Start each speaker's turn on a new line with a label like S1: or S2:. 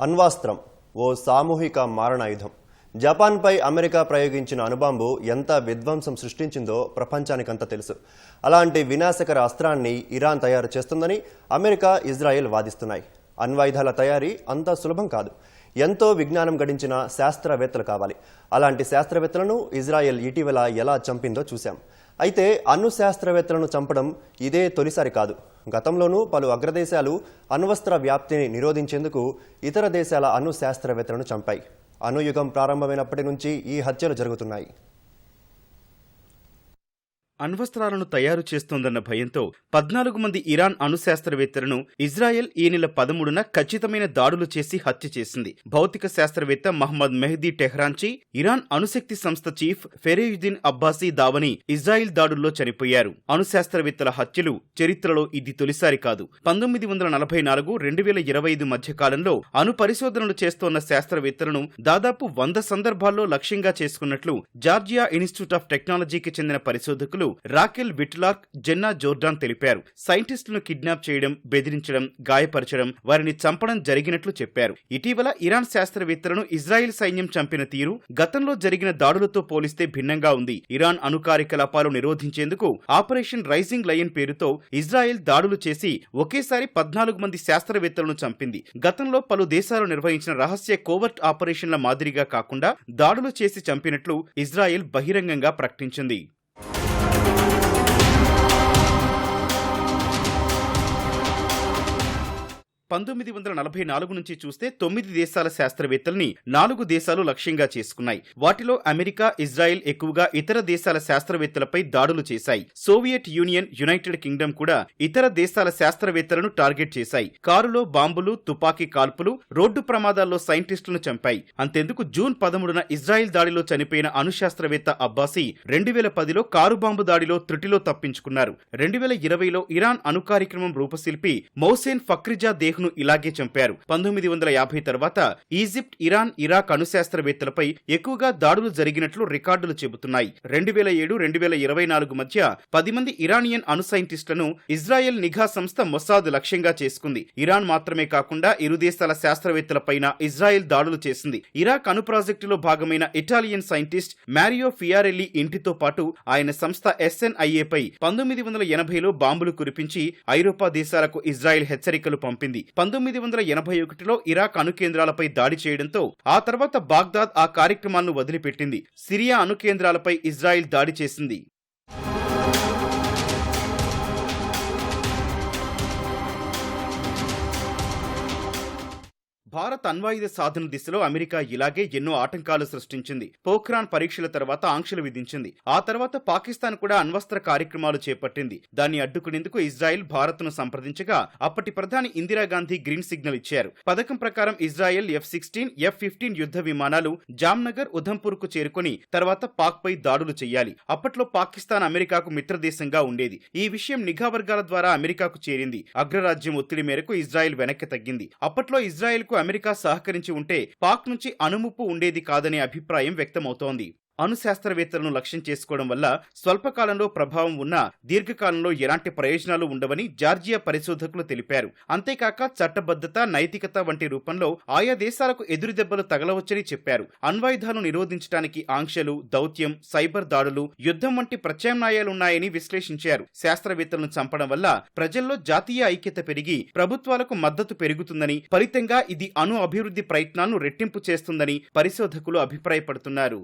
S1: అణ్వాస్త్రం ఓ సామూహిక మారణాయుధం. జపాన్పై అమెరికా ప్రయోగించిన అణుబాంబు ఎంత విధ్వంసం సృష్టించిందో ప్రపంచానికంతా తెలుసు. అలాంటి వినాశకర అస్త్రాన్ని ఇరాన్ తయారు చేస్తుందని అమెరికా ఇజ్రాయెల్ వాదిస్తున్నాయి. అణ్వాయుధాల తయారీ అంత సులభం కాదు. ఎంతో విజ్ఞానం గడించిన శాస్త్రవేత్తలు కావాలి. అలాంటి శాస్త్రవేత్తలను ఇజ్రాయెల్ ఇటీవల ఎలా చంపిందో చూశాం. అయితే అణు శాస్త్రవేత్తలను చంపడం ఇదే తొలిసారి కాదు. గతంలోనూ పలు అగ్రదేశాలు అణ్వస్త్ర వ్యాప్తిని నిరోధించేందుకు ఇతర దేశాల అణు శాస్త్రవేత్తలను చంపాయి. అణుయుగం ప్రారంభమైనప్పటి నుంచి ఈ హత్యలు జరుగుతున్నాయి.
S2: అణ్వస్త్రాలను తయారు చేస్తోందన్న భయంతో పద్నాలుగు మంది ఇరాన్ అణు శాస్త్రవేత్తలను ఇజ్రాయెల్ ఈ నెల పదమూడున ఖచ్చితమైన దాడులు చేసి హత్య చేసింది. భౌతిక శాస్త్రవేత్త మహమ్మద్ మెహదీ టెహ్రాన్చి ఇరాన్ అణుశక్తి సంస్థ chief Fereydoun Abbasi Davani Israel దాడుల్లో చనిపోయారు. అణు శాస్త్రవేత్తల హత్యలు చరిత్రలో ఇది తొలిసారి కాదు. పంతొమ్మిది వందల నలభై నాలుగు రెండు వేల ఇరవై ఐదు మధ్య కాలంలో అణు పరిశోధనలు చేస్తోన్న శాస్త్రవేత్తలను దాదాపు వంద సందర్భాల్లో లక్ష్యంగా చేసుకున్నట్లు జార్జియా ఇన్స్టిట్యూట్ ఆఫ్ టెక్నాలజీకి చెందిన పరిశోధకులు రాకెల్ విట్లార్క్ జెన్నా జోర్డాన్ తెలిపారు. సైంటిస్టులను కిడ్నాప్ చేయడం బెదిరించడం గాయపరచడం వారిని చంపడం జరిగినట్లు చెప్పారు. ఇటీవల ఇరాన్ శాస్త్రవేత్తలను ఇజ్రాయెల్ సైన్యం చంపిన తీరు గతంలో జరిగిన దాడులతో పోలిస్తే భిన్నంగా ఉంది. ఇరాన్ అణు కార్యకలాపాలు నిరోధించేందుకు ఆపరేషన్ రైజింగ్ లయన్ పేరుతో ఇజ్రాయెల్ దాడులు చేసి ఒకేసారి పద్నాలుగు మంది శాస్త్రవేత్తలను చంపింది. గతంలో పలు దేశాలు నిర్వహించిన రహస్య కోవర్ట్ ఆపరేషన్ల మాదిరిగా కాకుండా దాడులు చేసి చంపినట్లు ఇజ్రాయెల్ బహిరంగంగా ప్రకటించింది. పంతొమ్మిది వందల నలభై నాలుగు నుంచి చూస్తే తొమ్మిది దేశాల శాస్త్రవేత్తల్ని నాలుగు దేశాలు లక్ష్యంగా చేసుకున్నాయి. వాటిలో అమెరికా ఇజ్రాయెల్ ఎక్కువగా ఇతర దేశాల శాస్త్రవేత్తలపై దాడులు చేశాయి. సోవియట్ యూనియన్ యునైటెడ్ కింగ్డమ్ కూడా ఇతర దేశాల శాస్త్రవేత్తలను టార్గెట్ చేశాయి. కారులో బాంబులు తుపాకీ కాల్పులు రోడ్డు ప్రమాదాల్లో సైంటిస్టులను చంపాయి. అంతెందుకు జూన్ పదమూడున ఇజ్రాయెల్ దాడిలో చనిపోయిన అణుశాస్త్రవేత్త అబ్బాసీ రెండు వేల పదిలో కారు బాంబు దాడిలో త్రుటిలో తప్పించుకున్నారు. రెండు వేల ఇరవైలో ఇరాన్ అణు కార్యక్రమం రూపశిల్పి మౌసేన్ ఫక్రిజా ను ఇలాగే చంపారు. పంతొమ్మిది వందల యాభై తర్వాత ఈజిప్ట్ ఇరాన్ ఇరాక్ అణుశాస్త్రవేత్తలపై ఎక్కువగా దాడులు జరిగినట్లు రికార్డులు చెబుతున్నాయి. రెండు వేల ఏడు రెండు వేల ఇరవై నాలుగు మధ్య పది మంది ఇరానియన్ అణు సైంటిస్టులను ఇజ్రాయెల్ నిఘా సంస్థ మొసాద్ లక్ష్యంగా చేసుకుంది. ఇరాన్ మాత్రమే కాకుండా ఇరు దేశాల శాస్త్రవేత్తలపైన ఇజ్రాయెల్ దాడులు చేసింది. ఇరాక్ అణు ప్రాజెక్టులో భాగమైన ఇటాలియన్ సైంటిస్ట్ మ్యారియో ఫియారెల్లి ఇంటితో పాటు ఆయన సంస్థ ఎస్ఎన్ఐఏపై పంతొమ్మిది వందల ఎనభైలో బాంబులు కురిపించి ఐరోపా దేశాలకు ఇజ్రాయెల్ హెచ్చరికలు పంపింది. పంతొమ్మిది వందల ఎనభై ఒకటిలో ఇరాక్ అణు కేంద్రాలపై దాడి చేయడంతో ఆ తర్వాత బాగ్దాద్ ఆ కార్యక్రమాలను వదిలిపెట్టింది. సిరియా అణు కేంద్రాలపై దాడి చేసింది. భారత్ అణ్వాయుధ సాధన దిశలో అమెరికా ఇలాగే ఎన్నో ఆటంకాలు సృష్టించింది. పోఖ్రాన్ పరీక్షల తర్వాత ఆంక్షలు విధించింది. ఆ తర్వాత పాకిస్తాన్ కూడా అణ్వస్త్ర కార్యక్రమాలు చేపట్టింది. దాన్ని అడ్డుకునేందుకు ఇజ్రాయెల్ భారత్ను సంప్రదించగా అప్పటి ప్రధాని ఇందిరాగాంధీ గ్రీన్ సిగ్నల్ ఇచ్చారు. పథకం ప్రకారం Israel F sixteen F fifteen యుద్ధ విమానాలు జామ్నగర్ ఉధంపూర్కు చేరుకుని తర్వాత పాక్ పై దాడులు చేయాలి. అప్పట్లో పాకిస్తాన్ అమెరికాకు మిత్రదేశంగా ఉండేది. ఈ విషయం నిఘా వర్గాల ద్వారా అమెరికాకు చేరింది. అగ్రరాజ్యం ఒత్తిడి మేరకు ఇజ్రాయెల్ వెనక్కి తగ్గింది. అప్పట్లో ఇజ్రాయెల్కు అమెరికా సహకరించి ఉంటే పాక్ నుంచి అణుముప్పు ఉండేది కాదనే అభిప్రాయం వ్యక్తమవుతోంది. అణు శాస్త్రవేత్తలను లక్ష్యం చేసుకోవడం వల్ల స్వల్పకాలంలో ప్రభావం ఉన్నా దీర్ఘకాలంలో ఎలాంటి ప్రయోజనాలు ఉండవని జార్జియా పరిశోధకులు తెలిపారు. అంతేకాక చట్టబద్ధత నైతికత వంటి రూపంలో ఆయా దేశాలకు ఎదురుదెబ్బలు తగలవచ్చని చెప్పారు. అణ్వాయుధాలు నిరోధించడానికి ఆంక్షలు దౌత్యం సైబర్ దాడులు యుద్ధం వంటి ప్రత్యామ్నాయాలున్నాయని విశ్లేషించారు. శాస్త్రవేత్తలను చంపడం వల్ల ప్రజల్లో జాతీయ ఐక్యత పెరిగి ప్రభుత్వాలకు మద్దతు పెరుగుతుందని ఫలితంగా ఇది అణు అభివృద్ధి ప్రయత్నాలను రెట్టింపు చేస్తుందని పరిశోధకులు అభిప్రాయపడుతున్నారు.